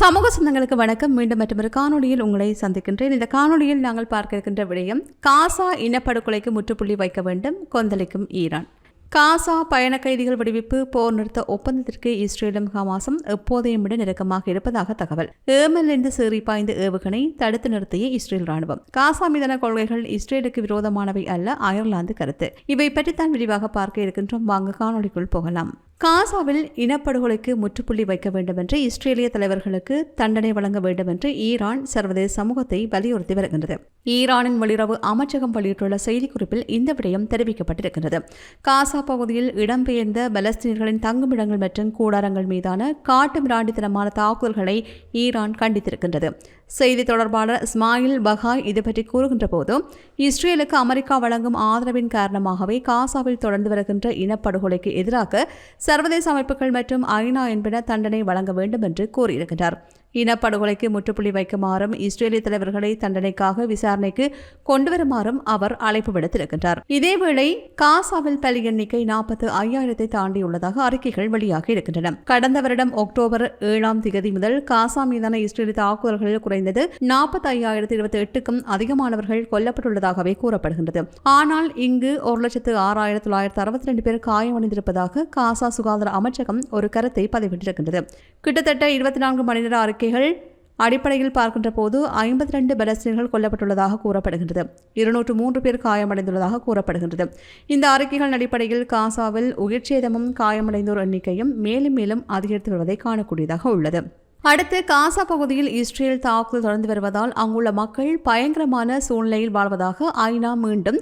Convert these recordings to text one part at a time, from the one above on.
சமூக சொந்தங்களுக்கு வணக்கம். மீண்டும் மற்றொரு காணொலியில் உங்களை சந்திக்கின்றேன். இந்த காணொலியில் நாங்கள் பார்க்க இருக்கின்ற விடயம் காசா இனப்படுகொலைக்கு முற்றுப்புள்ளி வைக்க வேண்டும் கொந்தளிக்கும் ஈரான். காசா பயண கைதிகள் விடுவிப்பு போர் நிறுத்த ஒப்பந்தத்திற்கு இஸ்ரேலும் ஹமாஸும் எப்போதையும் விட நெருக்கமாக இருப்பதாக தகவல். ஏமலிருந்து சீறி பாய்ந்த ஏவுகணை தடுத்து நிறுத்திய இஸ்ரேல் ராணுவம். காசா மீதான கொள்கைகள் இஸ்ரேலுக்கு விரோதமானவை அல்ல அயர்லாந்து கருத்து. இவை பற்றித்தான் விரிவாக பார்க்க இருக்கின்றோம். வாங்க காணொளிக்குள் போகலாம். காசாவில் இனப்படுகொலைக்கு முற்றுப்புள்ளி வைக்க வேண்டும் என்று இஸ்ரேலிய தலைவர்களுக்கு தண்டனை வழங்க வேண்டும் என்று ஈரான் சர்வதேச சமூகத்தை வலியுறுத்தி வருகின்றது. ஈரானின் வெளியுறவு அமைச்சகம் வெளியிட்டுள்ள செய்திக்குறிப்பில் இந்த விடயம் தெரிவிக்கப்பட்டிருக்கின்றது. காசா பகுதியில் இடம்பெயர்ந்த பலஸ்தீனர்களின் தங்குமிடங்கள் மற்றும் கூடாரங்கள் மீதான காட்டு மிராண்டித்தனமான தாக்குதல்களை ஈரான் கண்டித்திருக்கின்றது. செய்தி தொடர்பாளர் இஸ்மாயில் பஹாய் இது பற்றி கூறுகின்ற போது இஸ்ரேலுக்கு அமெரிக்கா வழங்கும் ஆதரவின் காரணமாகவே காசாவில் தொடர்ந்து வருகின்ற இனப்படுகொலைக்கு எதிராக சர்வதேச அமைப்புகள் மற்றும் ஐநா என்பன தண்டனை வழங்க வேண்டும் என்று கூறியிருக்கிறார் இனப்படுகொலைக்கு முற்றுப்புள்ளி வைக்குமாறும் இஸ்ரேலிய தலைவர்களை தண்டனைக்காக விசாரணைக்கு கொண்டுவருமாறும் அவர் அழைப்பு விடுத்திருக்கின்றார். இதேவேளை காசாவில் பலி எண்ணிக்கை நாற்பத்து ஐயாயிரத்தை தாண்டியுள்ளதாக அறிக்கைகள் வெளியாகி இருக்கின்றன. கடந்த வருடம் அக்டோபர் ஏழாம் தேதி முதல் காசா மீதான இஸ்ரேலிய தாக்குதல்களில் குறைந்தது நாற்பத்தி ஐயாயிரத்தி இருபத்தி எட்டுக்கும் அதிகமானவர்கள் கொல்லப்பட்டுள்ளதாகவே கூறப்படுகின்றது. ஆனால் இங்கு ஒரு லட்சத்து ஆறாயிரத்தி தொள்ளாயிரத்து அறுபத்தி ரெண்டு பேர் காயமடைந்திருப்பதாக காசா சுகாதார அமைச்சகம் ஒரு கருத்தை பதிவிட்டிருக்கின்றது. கிட்டத்தட்ட இருபத்தி நான்கு மணி நேர அறிக்கைகள் அடிப்படையில் பார்க்கின்ற போது ஐம்பத்தி ரெண்டு பலஸ்தீன்கள் கொல்லப்பட்டுள்ளதாக கூறப்படுகின்றது. இருநூற்று மூன்று பேர் காயமடைந்துள்ளதாக கூறப்படுகின்றது. இந்த அறிக்கைகளின் அடிப்படையில் காசாவில் உயிர்ச்சேதமும் காயமடைந்தோர் எண்ணிக்கையும் மேலும் மேலும் அதிகரித்து வருவதை காணக்கூடியதாக உள்ளது. அடுத்து காசா பகுதியில் இஸ்ரேல் தாக்குதல் தொடர்ந்து வருவதால் அங்குள்ள மக்கள் பயங்கரமான சூழ்நிலையில் வாழ்வதாக ஐநா மீண்டும்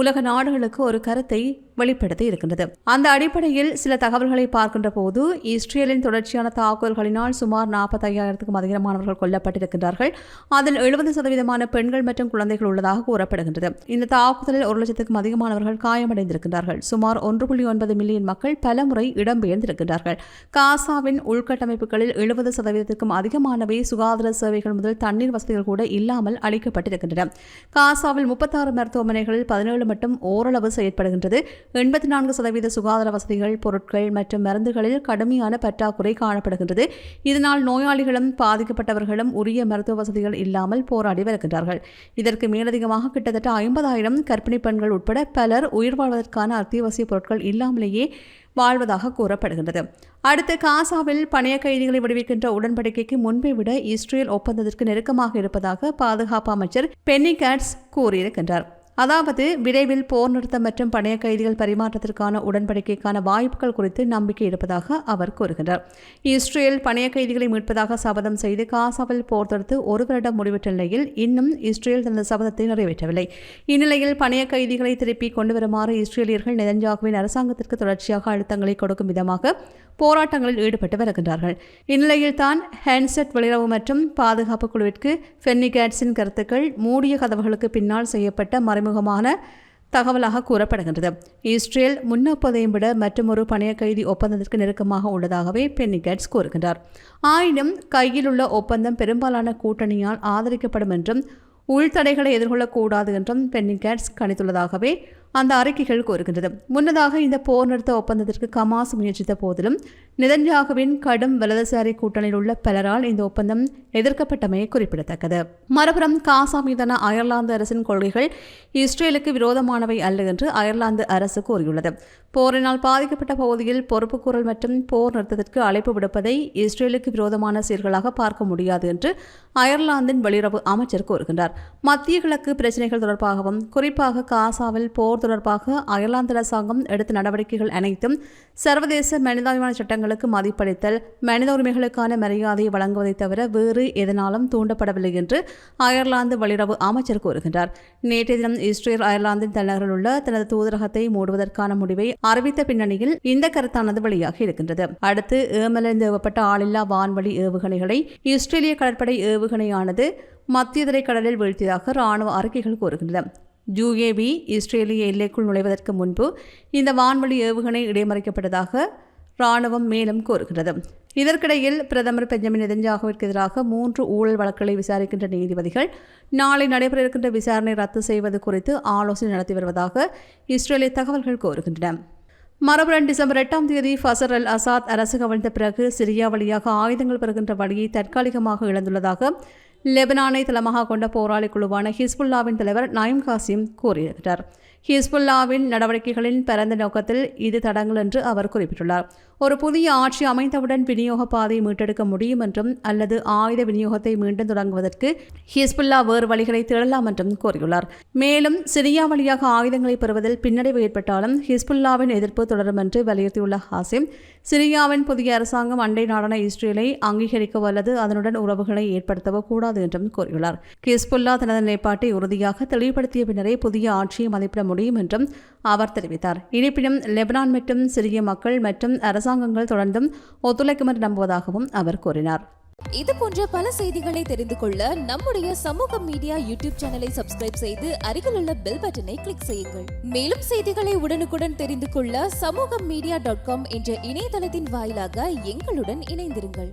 உலக நாடுகளுக்கு ஒரு கருத்தை வெளிப்படுத்தி இருக்கின்றது. அந்த அடிப்படையில் சில தகவல்களை பார்க்கின்ற போது இஸ்ரேலின் தொடர்ச்சியான தாக்குதல்களினால் சுமார் நாற்பத்தையாயிரத்துக்கும் அதிகமானவர்கள் கொல்லப்பட்டிருக்கின்றார்கள். அதில் எழுபது சதவீதமான பெண்கள் மற்றும் குழந்தைகள் உள்ளதாக கூறப்படுகின்றது. இந்த தாக்குதலில் ஒரு லட்சத்துக்கும் அதிகமானவர்கள் காயமடைந்திருக்கின்றார்கள். சுமார் ஒன்று புள்ளி ஒன்பது மில்லியன் மக்கள் பலமுறை இடம்பெயர்ந்திருக்கின்றார்கள். காசாவின் உள்கட்டமைப்புகளில் எழுபது சதவீதத்திற்கும் அதிகமானவை சுகாதார சேவைகள் முதல் தண்ணீர் வசதிகள் கூட இல்லாமல் அளிக்கப்பட்டிருக்கின்றன காசாவில் முப்பத்தாறு மருத்துவமனைகளில் பதினேழு மட்டும் ஓரளவு செயற்படுகின்றது. எண்பத்தி நான்கு சதவீத சுகாதார வசதிகள் பொருட்கள் மற்றும் மருந்துகளில் கடுமையான பற்றாக்குறை காணப்படுகின்றது. இதனால் நோயாளிகளும் பாதிக்கப்பட்டவர்களும் உரிய மருத்துவ வசதிகள் இல்லாமல் போராடி வருகின்றார்கள். இதற்கு மேலதிகமாக கிட்டத்தட்ட ஐம்பதாயிரம் கர்ப்பிணி பெண்கள் உட்பட பலர் உயிர் வாழ்வதற்கான அத்தியாவசிய பொருட்கள் இல்லாமலேயே வாழ்வதாக கூறப்படுகின்றது. அடுத்து காசாவில் பணைய கைதிகளை விடுவிக்கின்ற உடன்படிக்கைக்கு முன்பை விட இஸ்ரேல் ஒப்பந்தத்திற்கு நெருக்கமாக இருப்பதாக பாதுகாப்பு அமைச்சர் பென்னி கேட்ஸ் கூறியிருக்கின்றார். அதாவது விரைவில் போர் நிறுத்தம் மற்றும் பணைய கைதிகள் பரிமாற்றத்திற்கான உடன்படிக்கைக்கான வாய்ப்புகள் குறித்து நம்பிக்கை இருப்பதாக அவர் கூறுகின்றார். இஸ்ரேல் பணைய கைதிகளை மீட்பதாக சபதம் செய்து காசாவில் போர் தொடுத்து ஒரு வருடம் முடிவிட்ட நிலையில் இன்னும் இஸ்ரேல் தனது சபதத்தை நிறைவேற்றவில்லை. இந்நிலையில் பணைய கைதிகளை திருப்பி கொண்டு வருமாறு இஸ்ரேலியர்கள் நெதன்ஜாகுவின் அரசாங்கத்திற்கு தொடர்ச்சியாக அழுத்தங்களை கொடுக்கும் விதமாக போராட்டங்களில் ஈடுபட்டு வருகின்றார்கள். இந்நிலையில் தான் ஹேண்ட்செட் வெளியுறவு மற்றும் பாதுகாப்பு குழுவிற்கு ஃபென்னிகேட்ஸின் கருத்துக்கள் மூடிய கதவுகளுக்கு பின்னால் செய்யப்பட்ட மறை மறைமுகமான தகவலாக கூறப்படுகின்றது. இஸ்ரேல் முன்னொப்பதையும் விட மற்றொரு பணைய கைதி ஒப்பந்தத்திற்கு நெருக்கமாக உள்ளதாகவே பென்னிகேட்ஸ் கூறுகின்றார். ஆயினும் கையில் உள்ள ஒப்பந்தம் பெரும்பாலான கூட்டணியால் ஆதரிக்கப்படும் என்றும் உள்தடைகளை எதிர்கொள்ளக்கூடாது என்றும் பென்னிகேட்ஸ் கணித்துள்ளதாகவே அந்த அறிக்கைகள் கூறுகின்றது. முன்னதாக இந்த போர் நிறுத்த ஒப்பந்தத்திற்கு கமாஸ் முயற்சித்த போதிலும் நிதன்யாகுவின் கடும் வலதுசாரி கூட்டணியில் உள்ள பலரால் இந்த ஒப்பந்தம் எதிர்க்கப்பட்டமை குறிப்பிடத்தக்கது. மறுபுறம் காசா மீதான அயர்லாந்து அரசின் கொள்கைகள் இஸ்ரேலுக்கு விரோதமானவை அல்ல என்று அயர்லாந்து அரசு கூறியுள்ளது. போரினால் பாதிக்கப்பட்ட பகுதியில் பொறுப்புக்கூறல் மற்றும் போர் நிறுத்தத்திற்கு அழைப்பு விடுப்பதை இஸ்ரேலுக்கு விரோதமான செயல்களாக பார்க்க முடியாது என்று அயர்லாந்தின் வெளியுறவு அமைச்சர் கூறுகின்றார். மத்திய கிழக்கு பிரச்சினைகள் தொடர்பாகவும் குறிப்பாக காசாவில் போர் தொடர்பாக அயர்லாந்து அரசாங்கம் எடுத்த நடவடிக்கைகள் அனைத்தும் சர்வதேச மனிதாபிமான சட்டங்களுக்கு மதிப்பளித்தல் மனித உரிமைகளுக்கான மரியாதையை வழங்குவதை தவிர வேறு எதனாலும் தூண்டப்படவில்லை என்று அயர்லாந்து வெளியுறவு அமைச்சர் கூறுகின்றார். நேற்றைய தினம் இஸ்ரேல் அயர்லாந்தின் தலைநகரில் உள்ள தனது தூதரகத்தை மூடுவதற்கான முடிவை அறிவித்த பின்னணியில் இந்த கருத்தானது வெளியாகி இருக்கின்றது. அடுத்து ஏமலிருந்து ஏவப்பட்ட ஆளில்லா வான்வழி ஏவுகணைகளை இஸ்ரேலிய கடற்படை ஏவுகணையானது மத்திய திரைக்கடலில் வீழ்த்தியதாக ராணுவ அறிக்கைகள் கூறுகின்றன. யுஏவி இஸ்ரேலிய எல்லைக்குள் நுழைவதற்கு முன்பு இந்த வான்வழி ஏவுகணை இடைமறிக்கப்பட்டதாக ராணுவம் மேலும் கூறுகிறது இதற்கிடையில் பிரதமர் பெஞ்சமின் நெதன்யாகுவிற்கு எதிராக மூன்று ஊழல் வழக்குகளை விசாரிக்கின்ற நீதிபதிகள் நாளை நடைபெற இருக்கின்ற விசாரணை ரத்து செய்வது குறித்து ஆலோசனை நடத்தி வருவதாக இஸ்ரேலிய தகவல்கள் கோருகின்றன மறுபுறம் டிசம்பர் எட்டாம் தேதி ஃபசர் அல் அசாத் அரசு கவிழ்ந்த பிறகு சிரியா வழியாக ஆயுதங்கள் பெறுகின்ற வழியை தற்காலிகமாக இழந்துள்ளதாக லெபனானை தளமாக கொண்ட போராளி குழுவான ஹிஸ்புல்லாவின் தலைவர் நயம் காசிம் கூறியிருக்கிறார். ஹிஸ்புல்லாவின் நடவடிக்கைகளின் பரந்த நோக்கத்தில் இது தடங்கள் என்று அவர் குறிப்பிட்டுள்ளார். ஒரு புதிய ஆட்சி அமைந்தவுடன் விநியோக பாதையை மீட்டெடுக்க முடியும் என்றும் அல்லது ஆயுத விநியோகத்தை மீண்டும் தொடங்குவதற்கு ஹிஸ்புல்லா வேறு வழிகளை தேடலாம் என்றும் கூறியுள்ளார். மேலும் சிரியா வழியாக ஆயுதங்களை பெறுவதில் பின்னடைவு ஏற்பட்டாலும் ஹிஸ்புல்லாவின் எதிர்ப்பு தொடரும் என்று வலியுறுத்தியுள்ள ஹாசிம் சிரியாவின் புதிய அரசாங்கம் அண்டை நாடான இஸ்ரேலை அங்கீகரிக்கவோ அல்லது அதனுடன் உறவுகளை ஏற்படுத்தவோ கூடாது என்றும் கூறியுள்ளார். ஹிஸ்புல்லா தனது நிலைப்பாட்டை உறுதியாக தெளிவுபடுத்திய பின்னரே புதிய ஆட்சியை மதிப்பிட முடியும் என்றும் அவர் தெரிவித்தார். இருப்பினும் லெபனான் மற்றும் சிரிய மக்கள் மற்றும் அரசாங்கங்கள் தொடர்ந்தும் ஒத்துழைக்கும் என்று நம்புவதாகவும் அவர் கூறினார். இது போன்ற பல செய்திகளை தெரிந்து கொள்ள நம்முடைய சமூக மீடியா யூடியூப் சேனலை சப்ஸ்கிரைப் செய்து அருகில் உள்ள பெல் பட்டனை கிளிக் செய்யுங்கள். மேலும் செய்திகளை உடனுக்குடன் தெரிந்து கொள்ள சமூக மீடியா டாட் காம் என்ற இணையதளத்தின் வாயிலாக எங்களுடன் இணைந்திருங்கள்.